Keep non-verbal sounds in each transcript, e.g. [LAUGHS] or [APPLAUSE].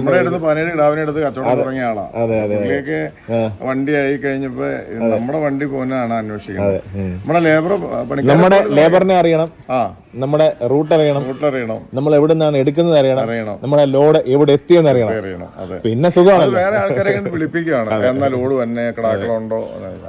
നമ്മുടെ അടുത്ത് പതിനേഴ് കിടാവിനെ എടുത്ത് കച്ചവടം തുടങ്ങിയ ആളാ. അതെ അതെ പുള്ളിയൊക്കെ വണ്ടി ആയി കഴിഞ്ഞപ്പോ നമ്മുടെ വണ്ടി പോകുന്നതാണ് അന്വേഷിക്കുന്നത്. നമ്മുടെ ലേബർ പണി നമ്മുടെ ലേബറിനെ അറിയണം. ആ. നമ്മുടെ റൂട്ട് അറിയണം. റൂട്ടറിയണം നമ്മൾ എവിടെ നിന്നാണ് എടുക്കുന്നത് അറിയണം. അറിയണം. നമ്മുടെ ലോഡ് എവിടെ എത്തിയെന്ന് അറിയണം. അറിയണം അതെ. പിന്നെ സുഖമാണ് വേറെ ആൾക്കാരെ കണ്ട് വിളിപ്പിക്കുകയാണ്. എന്നാൽ ലോഡ് തന്നെ കിടാക്കളുണ്ടോ?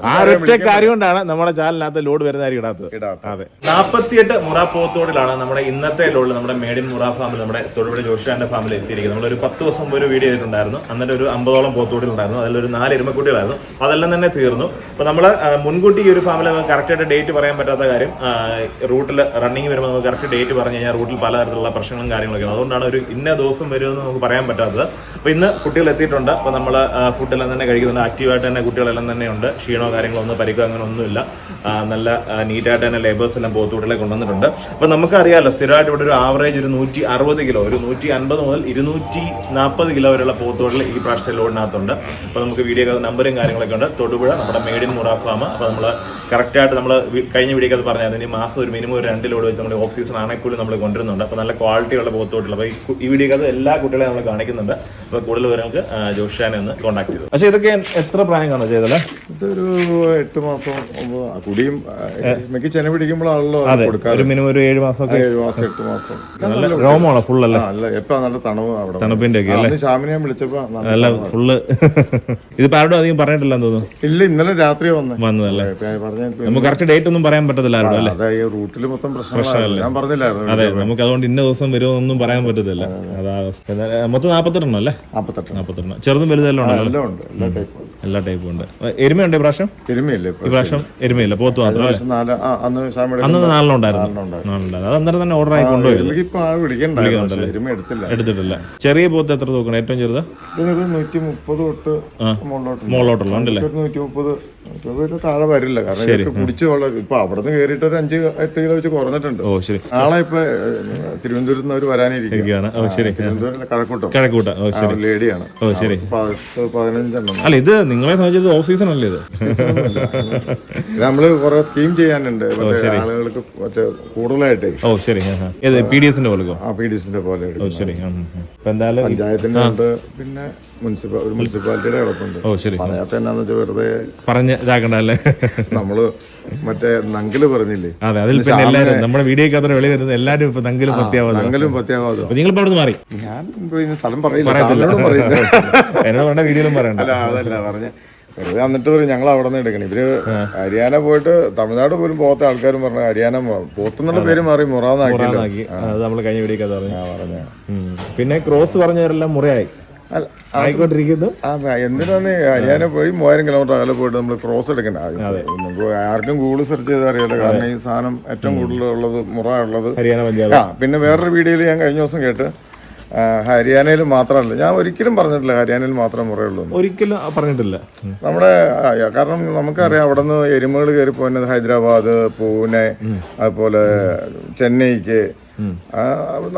ആ ഒറ്റ കാര്യം കൊണ്ടാണ് നമ്മുടെ ചാനലിനകത്ത് ലോഡ് വരുന്നതായിരിക്കും ഇടാത്തത്. ഇടാത്ത അതെ. നാൽപ്പത്തിയെട്ട് മുറ പോത്തോടിലാണ് നമ്മുടെ ഇന്നത്തെ ലോഡ് നമ്മുടെ മേഡിൻ മുറ ഫാമിൽ നമ്മുടെ തൊടുപുഴ ജോഷിയാന്റെ ഫാമിൽ എത്തിയിരിക്കുന്നത്. നമ്മളൊരു പത്ത് ദിവസം മുമ്പ് ഒരു വീഡിയോ ചെയ്തിട്ടുണ്ടായിരുന്നു. അന്നേരം ഒരു അമ്പതോളം പോത്തോടികളുണ്ടായിരുന്നു അതിലൊരു നാല് എരുമക്കുട്ടികളായിരുന്നു. അതെല്ലാം തന്നെ തീർന്നു. അപ്പോൾ നമ്മൾ മുൻകൂട്ടി ഈ ഒരു ഫാമിൽ കറക്റ്റായിട്ട് ഡേറ്റ് പറയാൻ പറ്റാത്ത കാര്യം റൂട്ടിൽ റണ്ണിങ് വരുമ്പോൾ നമുക്ക് കറക്റ്റ് ഡേറ്റ് പറഞ്ഞു കഴിഞ്ഞാൽ റൂട്ടിൽ പലതരത്തിലുള്ള പ്രശ്നങ്ങളും കാര്യങ്ങളൊക്കെ. അതുകൊണ്ടാണ് ഒരു ഇന്ന ദിവസം വരുമെന്ന് നമുക്ക് പറയാൻ പറ്റാത്തത്. അപ്പോൾ ഇന്ന് കുട്ടികൾ എത്തിയിട്ടുണ്ട്. അപ്പോൾ നമ്മൾ ഫുഡെല്ലാം തന്നെ കഴിക്കുന്നുണ്ട്. ആക്റ്റീവായിട്ട് തന്നെ കുട്ടികളെല്ലാം തന്നെ ഉണ്ട്. ക്ഷീണോ കാര്യങ്ങളോ ഒന്നും പരിക്കോ അങ്ങനെ ഒന്നുമില്ല. നല്ല നീറ്റായിട്ട് തന്നെ ലേബേഴ്സ് എല്ലാം പോത്തൂട്ടിലെ കൊണ്ടുവന്നിട്ടുണ്ട്. അപ്പോൾ നമുക്കറിയാമല്ലോ സ്ഥിരമായിട്ട് ഇവിടെ ഒരു ആവറേജ് ഒരു നൂറ്റി അറുപത് കിലോ ഒരു നൂറ്റി അൻപത് മുതൽ ഇരുന്നൂറ്റി നാൽപ്പത് കിലോ വരെയുള്ള പോത്തുകൾ ഈ പ്രാവശ്യത്തെ ലോഡിനകത്തുണ്ട്. അപ്പോൾ നമുക്ക് വീഡിയോ നമ്പറും കാര്യങ്ങളൊക്കെ ഉണ്ട്. തൊടുപുഴ നമ്മുടെ മേഡിൻ മുറ ഫാം അപ്പൊ നമ്മൾ കറക്റ്റായിട്ട് നമ്മൾ കഴിഞ്ഞ വീഡിയോ അത് പറഞ്ഞത് അതിന് മാസം ഒരു മിനിമം ഒരു രണ്ട് ലോഡ് വെച്ച് നമ്മൾ ഓഫ് സീസൺ ആണെങ്കിൽ നമ്മൾ കൊണ്ടുവരുന്നുണ്ട്. അപ്പോൾ നല്ല ക്വാളിറ്റിയുള്ള പോത്തോട്ടുള്ള അപ്പോൾ ഈ കു- ഈ വീഡിയോ അത് എല്ലാ കുട്ടികളെയും നമ്മൾ കാണിക്കുന്നുണ്ട്. അപ്പോൾ കൂടുതൽ വിവരങ്ങൾക്ക് ജോഷാനെ ഒന്ന് കോൺടാക്ട് ചെയ്തു. പക്ഷേ ഇതൊക്കെ എത്ര പ്രായം കാണോ ചെയ്തല്ലേ ഇതൊരു എട്ട് മാസം കൂടിയും മിക്ക ചെന പിടിക്കുമ്പോഴാണല്ലോ ഒരു മിനിമം ഒരു ഏഴ് മാസം ഏഴ് മാസം എട്ട് മാസം. നല്ല രോമമാണോ ഫുൾ അല്ലേ? അല്ല എപ്പോ നല്ല തണവ് അവിടെ തണുപ്പിന്റെ ഒക്കെ ഷാമിനെ ഞാൻ വിളിച്ചപ്പോ നല്ല നല്ല ഫുള്ള് [LAUGHS] ഇത് ആരോടും അധികം പറഞ്ഞിട്ടില്ലെന്ന് തോന്നുന്നു. ഇല്ല ഇന്നലെ രാത്രി വന്നു. വന്നതല്ലേ? പറഞ്ഞ നമുക്ക് കറക്റ്റ് ഡേറ്റ് ഒന്നും പറയാൻ പറ്റത്തില്ല അല്ലേ? അതെ റൂട്ടിൽ മൊത്തം പ്രശ്നങ്ങളായിരുന്നു. ഞാൻ പറഞ്ഞില്ലായിരുന്നു അതെ നമുക്ക് അതുകൊണ്ട് ഇന്ന ദിവസം വരുമോ ഒന്നും പറയാൻ പറ്റത്തില്ല. അതാ മൊത്തം നാപ്പത്തെട്ടെണ്ണം അല്ലേ? നാപ്പത്തെട്ട് നാൽപ്പത്തെണ്ണം ചെറുതും വലുതെല്ലാം ഉണ്ടല്ലോ എല്ലാം ഉണ്ട്. എല്ലാ ടൈപ്പും എല്ലാ ടൈപ്പും ഉണ്ട്. എരുമയുണ്ട് ഈ പ്രാവശ്യം? തിരുമയില്ലേ ഇപ്പൊ ഈ പ്രാവശ്യം എരുമയില്ല. പോത്ത് മാത്രം? അന്ന് നാലെണ്ണം ഉണ്ടായിരുന്നു. അത് അന്നേരം തന്നെ ഓർഡർ ആയി കൊണ്ടുപോയി. എനിക്ക് ഇപ്പൊ ആൾ വിളിക്കണ്ടായിരുന്നു പക്ഷേ എരുമ എടുത്തില്ല. എടുത്തിട്ടില്ല. ചെറിയ പോത്ത് എത്ര തൂക്കണം? ഏറ്റവും ചെറുത്? നൂറ്റി മുപ്പത് തൊട്ട് മുകളിലോട്ട് മുകളിലോട്ടുള്ള ഉണ്ടല്ലേ? നൂറ്റി മുപ്പത് താഴെ വരില്ല. കാരണം കുടിച്ചു ഇപ്പൊ അവിടെ നിന്ന് കയറിയിട്ട് ഒരു അഞ്ച് എട്ട് കിലോ വെച്ച് കുറഞ്ഞിട്ടുണ്ട്. ഓ ശരി. നാളെ ഇപ്പൊ തിരുവനന്തപുരത്ത് നിന്ന് അവർ വരാനിരിക്കുകയാണ് ശരി. കഴക്കൂട്ടം. കിഴക്കൂട്ട. ഓ ആ, ശരി. ലേഡിയാണ്. ഓ ശരി. പതിനഞ്ചെണ്ണം. അല്ല ഇത് നിങ്ങളെ സംബന്ധിച്ചത് ഓഫ് സീസൺ അല്ലേ ഇത്? നമ്മൾ കുറെ സ്കീം ചെയ്യാനുണ്ട്. ആളുകൾക്ക് കൂടുതലായിട്ടേ. ഓ ശരി. പി ഡി എസിന്റെ പോലെ ആ പി ഡി സിന്റെ പോലെ ഓ ശരി. എന്തായാലും പഞ്ചായത്തിന്റെ ഉണ്ട്. പിന്നെ മുനിസിപ്പാലിറ്റിയുടെ കിടപ്പുണ്ട് ഓ ശരി. പറയാത്ത എന്നാന്ന് വെച്ചാൽ വെറുതെ പറഞ്ഞ് ഇതാക്കണ്ട അല്ലേ നമ്മൾ മറ്റേ നങ്കിൽ പറഞ്ഞില്ലേ? അതെ അതിൽ പിന്നെ എല്ലാവരും നമ്മുടെ വീഡിയോക്ക് അത്ര വെളി വരുന്നത് എല്ലാവരും ഇപ്പൊ തങ്കിലും പ്രത്യാവാദം നങ്കലും പ്രത്യേകവാദം അപ്പൊ നിങ്ങളിപ്പോ അവിടെ മാറി. ഞാൻ പിന്നെ സ്ഥലം പറയില്ല. സാറിനോടും പറയില്ല. [LAUGHS] എന്നോട് പറഞ്ഞ വീഡിയോയിലും പറയണ്ട. അല്ല അതല്ല പറഞ്ഞ. വെറുതെ എന്നിട്ട് പറയും ഞങ്ങൾ അവിടെ നിന്ന് എടുക്കണം. ഇവർ ഹരിയാന പോയിട്ട് തമിഴ്നാട് പോലും പോകാത്ത ആൾക്കാരും പറഞ്ഞു ഹരിയാന പോത്തെന്നുള്ള പേര് മാറി മുറാന്നാക്കി. അത് നമ്മൾ കഴിഞ്ഞ പറഞ്ഞു. പിന്നെ ക്രോസ് പറഞ്ഞവരെല്ലാം മുറയായി. ആയിക്കൊണ്ടിരിക്കുന്നു. എന്തിനാന്ന് ഹരിയാന പോയി മൂവായിരം കിലോമീറ്റർ അകലെ പോയിട്ട് നമ്മൾ ക്രോസ് എടുക്കണ്ട. ആർക്കും ഗൂഗിൾ സെർച്ച് ചെയ്താൽ അറിയാലോ. കാരണം ഈ സാധനം ഏറ്റവും കൂടുതൽ ഉള്ളത് മുറ ഉള്ളത്. ഹരിയാന പഞ്ചാബ്. പിന്നെ വേറൊരു വീഡിയോയിൽ ഞാൻ കഴിഞ്ഞ ദിവസം കേട്ട് ഹരിയാനയിൽ മാത്രമല്ല. ഞാൻ ഒരിക്കലും പറഞ്ഞിട്ടില്ല ഹരിയാനയിൽ മാത്രമേ മുറയുള്ളൂ. ഒരിക്കലും പറഞ്ഞിട്ടില്ല. നമ്മുടെ കാരണം നമുക്കറിയാം അവിടെ നിന്ന് എരുമകൾ കയറി പോകുന്നത് ഹൈദരാബാദ് പൂനെ അതുപോലെ ചെന്നൈക്ക്.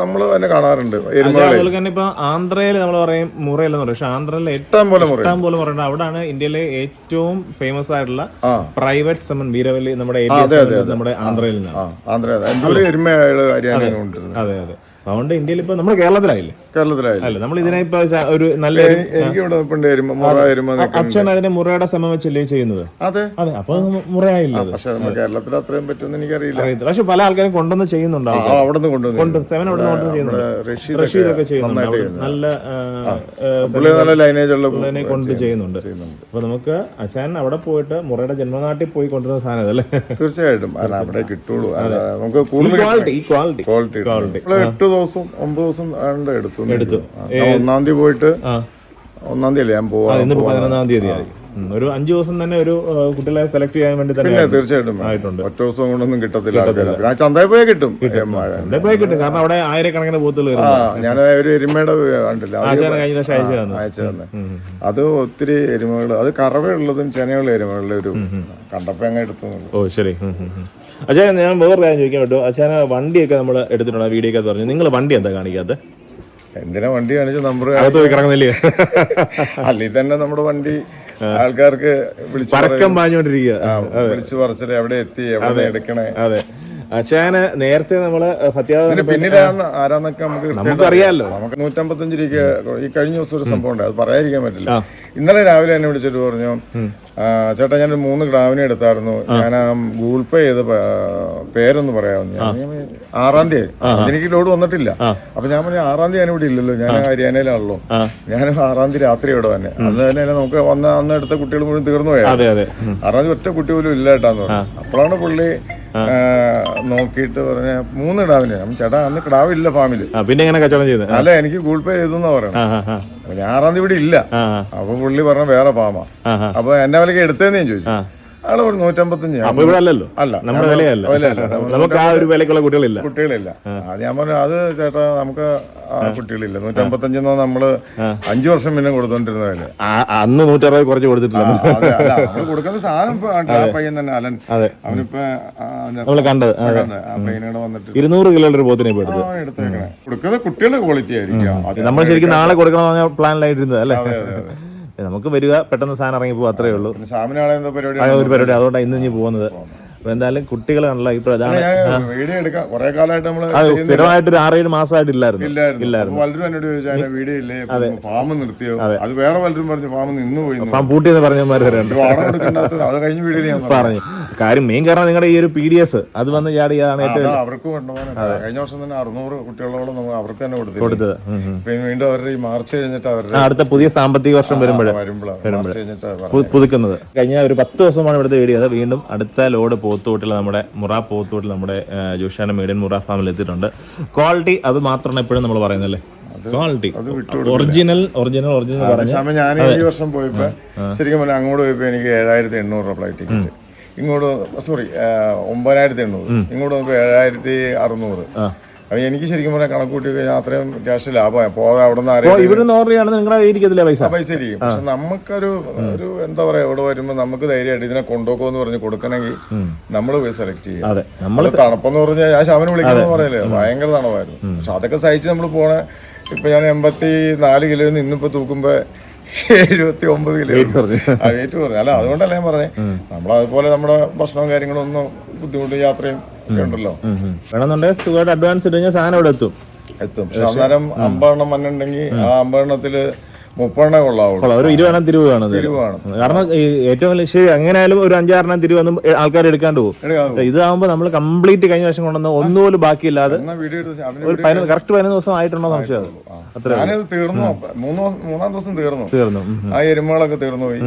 നമ്മൾ തന്നെ കാണാറുണ്ട് അതുപോലെ തന്നെ ഇപ്പൊ ആന്ധ്രയിൽ നമ്മൾ പറയും മുറയില്ലെന്ന് പറയും. പക്ഷെ ആന്ധ്രയിലെ ഇഷ്ടം പോലെ ഏറ്റവും പോലെ പറയുന്നത് അവിടാണ് ഇന്ത്യയിലെ ഏറ്റവും ഫേമസ് ആയിട്ടുള്ള പ്രൈവറ്റ് സെമൻ വീരവല്ലി നമ്മുടെ നമ്മുടെ ആന്ധ്രയിൽ നിന്നാണ്. ആന്ധ്ര എരുമയാൾ കൊണ്ടിരുന്നത് അതെ അതെ. അതുകൊണ്ട് ഇന്ത്യയിൽ ഇപ്പൊ നമ്മുടെ കേരളത്തിലായില്ലേ? കേരളത്തിലായില്ലേ? നമ്മൾ ഇതിനെ ഇപ്പൊ ഒരു നല്ല അച്ഛൻ അതിനെ മുറയുടെ സമം വെച്ചല്ലേ ചെയ്യുന്നത്? അതെ. അതെ അപ്പൊ മുറയായില്ല പക്ഷെ കേരളത്തിൽ അത്രയും പറ്റുമെന്ന് എനിക്കറിയില്ല. പക്ഷെ പല ആൾക്കാരും കൊണ്ടുവന്ന് ചെയ്യുന്നുണ്ടാവും ആ അവിടെ ചെയ്യുന്നുണ്ട്. റഷീദൊക്കെ ചെയ്യുന്നുണ്ട്. നല്ല ലൈനേജ് ഉള്ള കൊണ്ട് ചെയ്യുന്നുണ്ട്. ചെയ്യുന്നുണ്ട്. അപ്പൊ നമുക്ക് അച്ഛൻ അവിടെ പോയിട്ട് മുറയുടെ ജന്മനാട്ടിൽ പോയി കൊണ്ടുവരുന്ന സാധനം അല്ലേ തീർച്ചയായിട്ടും. അവിടെ കിട്ടുള്ളൂ. നമുക്ക് കൂടുതൽ ക്വാളിറ്റി ക്വാളിറ്റി ക്വാളിറ്റി ദിവസം ഒമ്പത് ദിവസം ആണ്ട് എടുത്തു എടുത്തു. ഒന്നാം തീയതി പോയിട്ട് ഒന്നാം തീയതി ഞാൻ പോവാ പതിനൊന്നാം തീയതി ഒരു അഞ്ചു ദിവസം തന്നെ ഒരു കുട്ടികളെ സെലക്ട് ചെയ്യാൻ വേണ്ടി തന്നെ തീർച്ചയായിട്ടും ആയിട്ടുണ്ട്. ഒറ്റ ദിവസം കൊണ്ടൊന്നും കിട്ടത്തില്ല ചന്തയിൽ പോയാൽ കിട്ടും. പോയി കിട്ടും. കാരണം അവിടെ ആയിരക്കണക്കിന് ബൂത്തുകൾ ഞാൻ ഒരു എരുമയുടെ കണ്ടില്ല. അയച്ചു തന്നെ. അത് ഒത്തിരി എരുമകൾ അത് കറവയുള്ളതും ചെനയുള്ള എരുമകളുടെ ഒരു കണ്ടപ്പോ അങ്ങ് എടുത്തു ഓ ശരി. അച്ഛാ ഞാൻ വേറെ കാര്യം ചോദിക്കാൻ പറ്റുമോ അച്ഛാന വണ്ടിയൊക്കെ നമ്മൾ എടുത്തിട്ടുണ്ട്. വീഡിയോ ഒക്കെ പറഞ്ഞു. നിങ്ങൾ വണ്ടി എന്താ കാണിക്കാത്ത എന്തിനാ വണ്ടി കാണിച്ച നമ്പർ അകത്ത് പോയി കിടക്കുന്നില്ലേ? അല്ലെ തന്നെ നമ്മുടെ വണ്ടി ആൾക്കാർക്ക് വിളിച്ചു പരക്കം പാഞ്ഞുകൊണ്ടിരിക്കുക. വിളിച്ചു പറിച്ചിട്ട് എവിടെ എത്തി എവിടെ എടുക്കണേ. അതെ. അച്ഛന് നേരത്തെ നമ്മൾ നമുക്കറിയാലോ. നമുക്ക് നൂറ്റമ്പത്തഞ്ച് രൂപയ്ക്ക് ഈ കഴിഞ്ഞ ദിവസം ഒരു സംഭവം ഉണ്ട് അത് പറയാതിരിക്കാൻ പറ്റില്ല. ഇന്നലെ രാവിലെ എന്നെ വിളിച്ചിട്ട് പറഞ്ഞു "ആ, ചേട്ടാ ഞാനൊരു മൂന്ന് ഗ്രാമിനെ എടുത്തായിരുന്നു. ഞാൻ ആ ഗൂഗിൾ പേ ചെയ്ത പേരൊന്ന് പറയാമെന്ന് ഞാൻ ആറാം തീയതി. എനിക്ക് ലോഡ് വന്നിട്ടില്ല. അപ്പൊ ഞാൻ പറഞ്ഞു ആറാം തീയതി ഇവിടെ ഇല്ലല്ലോ. ഞാൻ ഹരിയാനയിലാണല്ലോ. ഞാൻ ആറാം തീയതി രാത്രി ഇവിടെ തന്നെ. അന്ന് തന്നെ നമുക്ക് വന്ന അന്ന് എടുത്ത കുട്ടികൾ മുഴുവൻ തീർന്നു പോയത്. ആറാം തീയതി ഒറ്റ കുട്ടി പോലും ഇല്ല കേട്ടാന്ന് പറഞ്ഞു. അപ്പോഴാണ് പുള്ളി നോക്കിയിട്ട് പറഞ്ഞ മൂന്ന് കിടാവിനെ ചേട്ടാ അന്ന് കിടാവില്ല ഫാമിൽ. പിന്നെ എങ്ങനെ കച്ചവടം ചെയ്തത് അല്ല എനിക്ക് ഗൂഗിൾ പേ ചെയ്തെന്ന് പറയണം. ഞാൻ ആറാം തീയതി ഇവിടെ ഇല്ല. അപ്പൊ പുള്ളി പറഞ്ഞ വേറെ ഫാമാ. അപ്പൊ എന്നെ വിലക്ക് എടുത്തേന്ന് ഞാൻ ചോദിച്ചു. ആൾ ഒരു നൂറ്റമ്പത്തഞ്ച് ഞാൻ അപ്പൊ ഇവിടെ അല്ലല്ലോ? അല്ല നമ്മുടെ വിലയല്ല. [LAUGHS] നമുക്ക് ആ ഒരു വിലക്കുള്ള കുട്ടികളില്ല. കുട്ടികളില്ല. അത് ഞാൻ പറഞ്ഞു അത് ചേട്ടാ നമുക്ക് കുട്ടികളില്ല. നൂറ്റമ്പത്തഞ്ച് നമ്മൾ അഞ്ചു വർഷം പിന്നെ കൊടുത്തോണ്ടിരുന്ന വില അന്ന് നൂറ്ററുപത് കുറച്ച് കൊടുത്തിട്ടില്ല. കൊടുക്കുന്ന സാധനം പയ്യൻ തന്നെ അലൻ. അതെ. അവനിപ്പോ നമ്മൾ കണ്ടത് പയ്യനോട് വന്നിട്ട്. ഇരുന്നൂറ് കിലോയുടെ ഒരു പോത്തിനെ ഇപ്പൊ കൊടുക്കുന്നത് എടുത്തേക്കണേ. കുട്ടികളുടെ ക്വാളിറ്റി ആയിരിക്കും. നമ്മൾ ശരിക്കും നാളെ കൊടുക്കണമെന്ന് പ്ലാനിലായിട്ടിരുന്നത് അല്ലേ? നമുക്ക് വരിക പെട്ടെന്ന് സാധനം ഇറങ്ങി പോകും അത്രേ ഉള്ളൂ ഒരു പരിപാടി. അതുകൊണ്ടാണ് ഇന്ന് ഇനി പോകുന്നത്. അപ്പൊ എന്തായാലും കുട്ടികളാണല്ലോ ഈ പ്രധാന വീഡിയോ എടുക്കാം. കുറെ കാലമായിട്ട് നമ്മൾ അത് സ്ഥിരമായിട്ട് ഒരു ആറേഴ് മാസമായിട്ടില്ലായിരുന്നു. ഇല്ലായിരുന്നു. ഇല്ലായിരുന്നു. പലരും എന്നോട് ചോദിച്ചാൽ വീഡിയോ ഇല്ലേ? ഫാം നിർത്തിയോ? അത്. വേറെ പലരും പറഞ്ഞു ഫാം നിന്ന് പോയി ഫാം പൂട്ടിയെന്ന് പറഞ്ഞമാർ കൊടുക്കേണ്ടത് അത് കഴിഞ്ഞ വീഡിയോയിൽ ഞാൻ പറഞ്ഞു. കാര്യം മെയിൻ കാരണം നിങ്ങളുടെ ഈ ഒരു പി ഡി എസ് അത് വന്ന് ചാടിയതാണ് ഏറ്റവും അവർക്ക് കഴിഞ്ഞ വർഷം തന്നെ അറുന്നൂറ് കുട്ടികളോളം നമ്മൾ അവർക്ക് തന്നെ കൊടുത്തു കൊടുത്തത്. വീണ്ടും അവരുടെ ഈ മാർച്ച് കഴിഞ്ഞിട്ട് അവരുടെ അടുത്ത പുതിയ സാമ്പത്തിക വർഷം വരുമ്പോഴേ വരുമ്പോഴാണ്. പുതുക്കുന്നത്. കഴിഞ്ഞ ഒരു പത്ത് ദിവസമാണ് ഇവിടുത്തെ വീഡിയോ വീണ്ടും അടുത്ത ലോഡ് പോത്തുകൂട്ടിൽ നമ്മുടെ മുറ പോത്തുകൂട്ടിൽ നമ്മുടെ ജോഷാന മീഡിയൻ മുറ ഫാമിൽ എത്തിയിട്ടുണ്ട്. ക്വാളിറ്റി അത് മാത്രമാണ് എപ്പോഴും നമ്മൾ പറയുന്നല്ലേ ക്വാളിറ്റി. ഒറിജിനൽ ഒറിജിനൽ ഒറിജിനൽ ഞാൻ ഈ വർഷം പോയപ്പോ ശരിക്കും പറഞ്ഞാൽ അങ്ങോട്ട് പോയപ്പോ എനിക്ക് ഏഴായിരത്തി എണ്ണൂറ് രൂപ ഫ്ലൈറ്റ് ടിക്കറ്റ് ഇങ്ങോട്ട് സോറി ഒമ്പതിനായിരത്തി എണ്ണൂറ്. ഇങ്ങോട്ട് നോക്കുമ്പോൾ ഏഴായിരത്തി അറുന്നൂറ്. അപ്പൊ എനിക്ക് ശരിക്കും പറഞ്ഞാൽ കണക്ക് കൂട്ടി കഴിഞ്ഞാൽ അത്രയും ക്യാഷ് ലാഭമായി. പോകാതെ അവിടെ നിന്ന് ഓർഡർ ചെയ്യണമെന്ന് നിങ്ങളുടെ ഇരിക്കത്തില്ല പൈസ? പൈസ ഇരിക്കും. പക്ഷെ നമുക്കൊരു ഒരു എന്താ പറയാ ഇവിടെ വരുമ്പോ നമുക്ക് ധൈര്യമായിട്ട് ഇതിനെ കൊണ്ടുപോകുമെന്ന് പറഞ്ഞ് കൊടുക്കണമെങ്കിൽ നമ്മൾ പോയി സെലക്ട് ചെയ്യും നമ്മൾ തണുപ്പെന്ന് പറഞ്ഞാൽ ഞാൻ ശവന് വിളിക്കുന്ന പറയല്ലേ ഭയങ്കര തണുപ്പായിരുന്നു. പക്ഷെ അതൊക്കെ സഹിച്ച് നമ്മൾ പോണേ ഇപ്പൊ ഞാൻ എൺപത്തി നാല് കിലോ ഇന്നിപ്പോ തൂക്കുമ്പോ എഴുപത്തി ഒമ്പത് കിലോ. വെയിറ്റ് പറഞ്ഞു അല്ല അതുകൊണ്ടല്ല ഞാൻ പറഞ്ഞേ നമ്മൾ അതുപോലെ നമ്മുടെ ഭക്ഷണവും കാര്യങ്ങളും ഒന്നും ബുദ്ധിമുട്ടും യാത്രയും ഉണ്ടല്ലോ വേണമെന്നുണ്ടെങ്കിൽ സുഖമായിട്ട് അഡ്വാൻസ് ഇട്ട് കഴിഞ്ഞാൽ സാധനം ഇവിടെ എത്തും. എത്തും. പക്ഷെ അന്നേരം അമ്പതെണ്ണം മണ്ണുണ്ടെങ്കിൽ ആ അമ്പതെണ്ണത്തിൽ മുപ്പെണ്ണേ കൊള്ളാവുള്ളൂ ഒരു ഇരുപതെണ്ണം തിരിവ് വേണം ഇതിന്. തിരുവാണ് കാരണം ഈ ഏറ്റവും വലിയ ശരി എങ്ങനെയായാലും ഒരു അഞ്ചാറെണ്ണം തിരിവൊന്നും ആൾക്കാർ എടുക്കാണ്ട് പോകും. ഇതാകുമ്പോൾ നമ്മൾ കംപ്ലീറ്റ് കഴിഞ്ഞ വർഷം കൊണ്ടുവന്ന ഒന്നുപോലും ബാക്കിയില്ലാതെ ഒരു പതിനൊന്ന് കറക്റ്റ് പതിനൊന്ന് ദിവസം ആയിട്ടുണ്ടോ സംശയം അത് അത്ര തീർന്നു. മൂന്ന് മൂന്നാം ദിവസം തീർന്നു. തീർന്നു. ആ എരുമകളൊക്കെ തീർന്നു പോയി.